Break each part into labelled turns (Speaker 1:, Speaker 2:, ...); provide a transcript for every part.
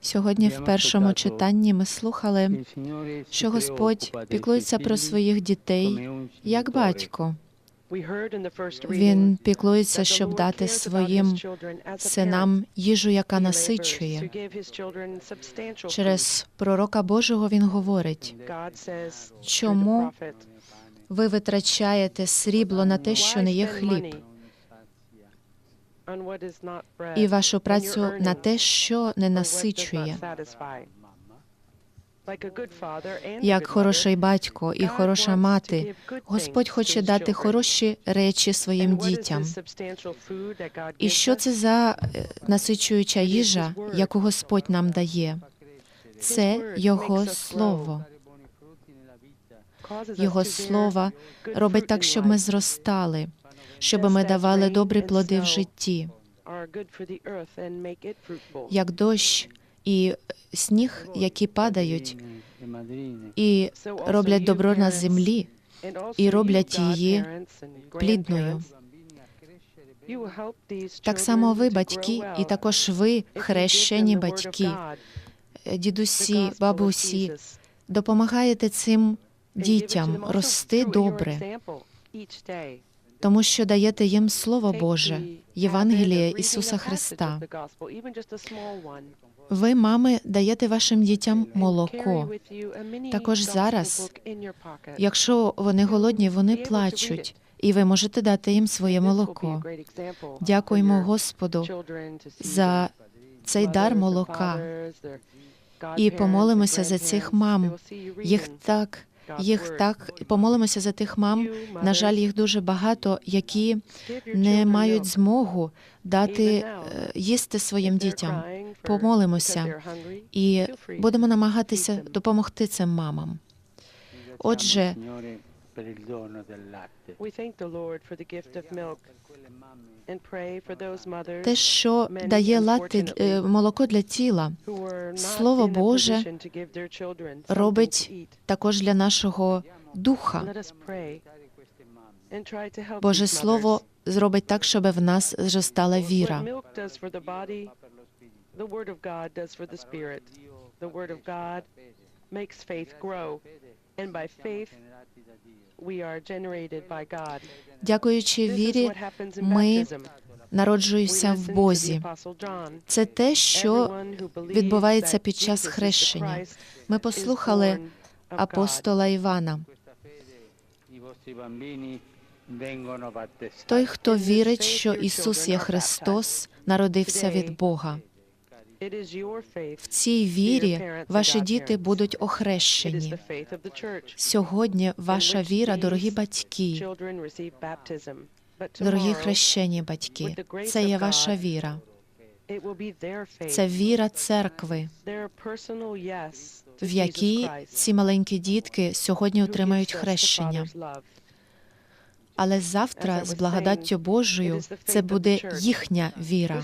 Speaker 1: Сьогодні в першому читанні ми слухали, що Господь піклується про своїх дітей як батько.
Speaker 2: Він
Speaker 1: піклується, щоб дати своїм синам їжу, яка насичує. Через пророка Божого він говорить:
Speaker 2: Чому
Speaker 1: ви витрачаєте срібло на те, що не є хліб, і вашу працю на те, що не насичує. Як хороший батько і хороша мати, Господь хоче дати хороші речі своїм дітям. І що це за е, насичуюча їжа, яку Господь нам дає? Це Його слово. Його слово робить так, щоб ми зростали, щоб ми давали добрі плоди в житті, як дощ і сніг, які падають і роблять добро на землі, і роблять її плідною. Так само ви, батьки, і також ви, хрещені батьки, дідусі, бабусі, допомагаєте цим дітям рости добре, тому що даєте їм Слово Боже, Євангеліє Ісуса Христа. Ви, мами, даєте вашим дітям молоко.
Speaker 2: Також зараз,
Speaker 1: Якщо вони голодні, вони плачуть, і ви можете дати їм своє молоко. Дякуємо Господу за цей дар молока і помолимося за цих мам. Їх так, їх так помолимося за тих мам. На жаль, їх дуже багато, які не мають змогу дати е, їсти своїм дітям. Помолимося і будемо намагатися допомогти цим мамам. Отже,
Speaker 3: Signore per il dono del latte.
Speaker 1: Те, що дає лати е, молоко для тіла,
Speaker 2: Слово Боже
Speaker 1: робить також для нашого духа. Боже Слово зробить так, щоб в нас зростала віра. Дякуючи вірі, ми
Speaker 2: We
Speaker 1: в Бозі. Це те, що відбувається під час хрещення. Ми послухали апостола Івана. Той, хто вірить, що Ісус є Христос, народився від Бога. В цій вірі ваші діти будуть охрещені. Сьогодні ваша віра, дорогі батьки, дорогі хрещені батьки, це є ваша віра. Це віра церкви, в якій ці маленькі дітки сьогодні отримають хрещення. Але завтра, з благодаттю Божою, це буде їхня віра,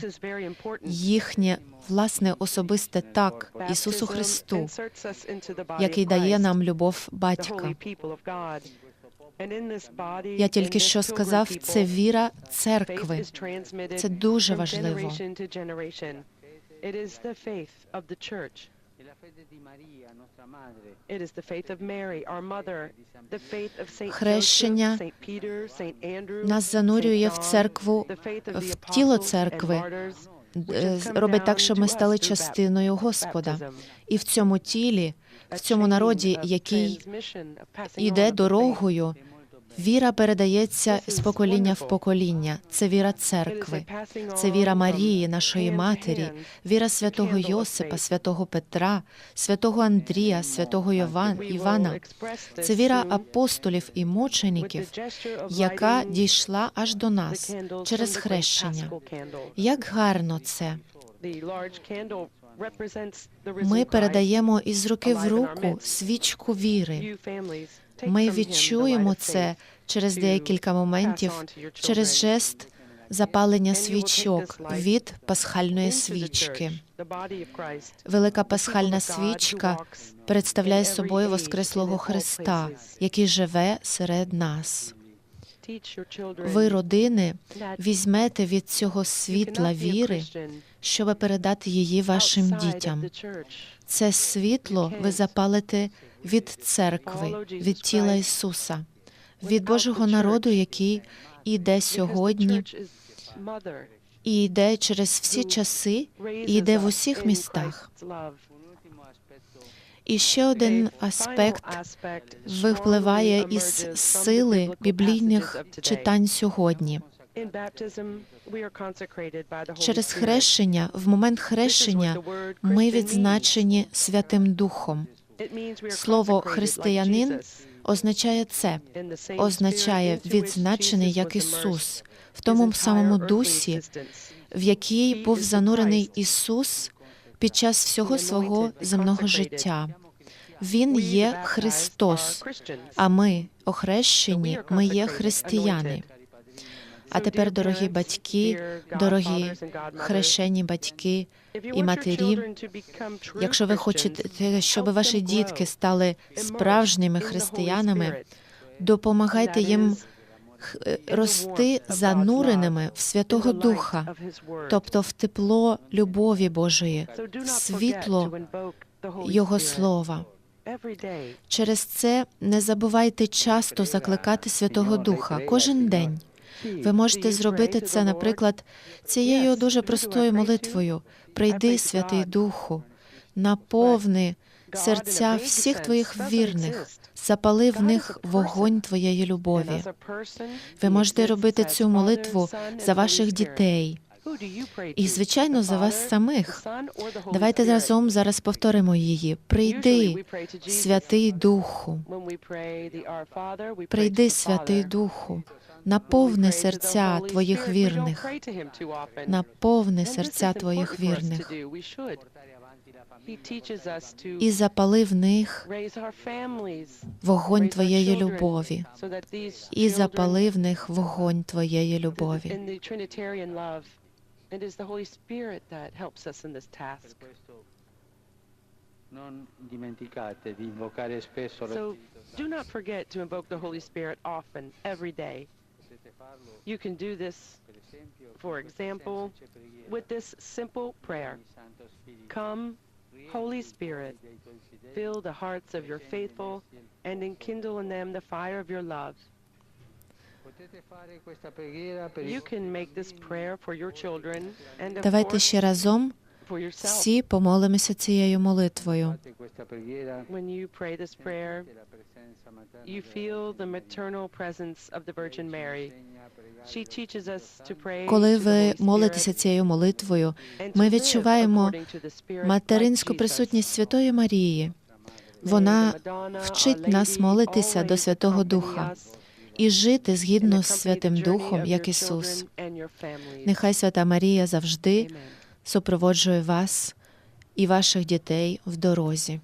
Speaker 1: їхнє власне особисте так Ісусу Христу, який дає нам любов батька. Я тільки що сказав, це віра церкви. Це дуже важливо.
Speaker 3: E
Speaker 1: Хрещення
Speaker 2: Joseph, Saint Peter, Saint Andrew,
Speaker 1: Нас занурює в церкву, в тіло церкви, е, робить так, щоб ми стали частиною Господа. І в цьому тілі, в цьому народі, який
Speaker 2: faith.
Speaker 1: дорогою, віра передається з покоління в покоління. Це віра церкви. Це віра Марії, нашої матері, віра святого Йосипа, святого Петра, святого Андрія, святого Івана. Це віра апостолів і мучеників, яка дійшла аж до нас через хрещення. Як гарно це! Ми передаємо із руки в руку свічку віри. Ми відчуємо це через декілька моментів, через жест запалення свічок від пасхальної свічки. Велика пасхальна свічка представляє собою Воскреслого Христа, який живе серед нас. Ви, родини, візьмете від цього світла віри, щоб передати її вашим дітям. Це світло ви запалите від церкви, від тіла Ісуса, від Божого народу, який іде сьогодні і йде через всі часи, і йде в усіх містах. І ще один аспект випливає із сили біблійних читань сьогодні. Через хрещення, в момент хрещення, ми відзначені Святим Духом. Слово християнин означає це, означає відзначений як Ісус, в тому самому дусі, в який
Speaker 2: He
Speaker 1: був занурений Ісус під час всього свого земного життя. Він є Христос, а ми, охрещені, ми є християни. А тепер, дорогі батьки, дорогі хрещені батьки, і матері, якщо ви хочете, щоб ваші дітки стали справжніми християнами, допомагайте їм рости
Speaker 2: of God's
Speaker 1: зануреними в Святого Духа, тобто в тепло любові Божої,
Speaker 2: forget
Speaker 1: світло Його Слова. Через це не забувайте часто закликати Святого Духа кожен день. Ви можете зробити це, наприклад, цією дуже простою молитвою. Прийди, Святий Духу, наповни серця всіх твоїх вірних, запали в них вогонь твоєї любові. Ви можете робити цю молитву за ваших дітей. І, звичайно, за вас самих. Давайте разом зараз повторимо її. Прийди, Святий Духу, прийди, Святий Духу, наповни серця твоїх вірних, наповни серця твоїх вірних і запали в них вогонь твоєї любові, і запали в них вогонь твоєї любові.
Speaker 2: In the Trinitarian love, it is the Holy Spirit that helps us in this task.
Speaker 3: Non dimenticate di invocare spesso lo
Speaker 2: So do not forget to invoke the Holy Spirit often, every day. You can do this, for example, with this simple prayer.
Speaker 3: Spirito,
Speaker 2: Come, Holy
Speaker 3: i cuori
Speaker 2: Spirit,
Speaker 3: dei tuoi fedeli,
Speaker 2: fill the hearts of your
Speaker 3: accendimi
Speaker 2: faithful,
Speaker 3: essi il
Speaker 2: and
Speaker 3: fuoco.
Speaker 2: enkindle in them the fire of your love.
Speaker 3: Potete fare questa preghiera per i
Speaker 2: You
Speaker 3: vostri
Speaker 2: can make this
Speaker 3: bambini,
Speaker 2: prayer for your children and, of
Speaker 1: Давайте
Speaker 2: course,
Speaker 1: ще разом
Speaker 2: for yourself.
Speaker 1: всі помолимося цією молитвою. Коли ви молитеся цією молитвою, ми відчуваємо материнську присутність. Святої Марії. Вона вчить нас молитися до Святого Духа і жити згідно з Святим Духом, як Ісус. Нехай Свята Марія завжди. Супроводжує вас і ваших дітей в дорозі.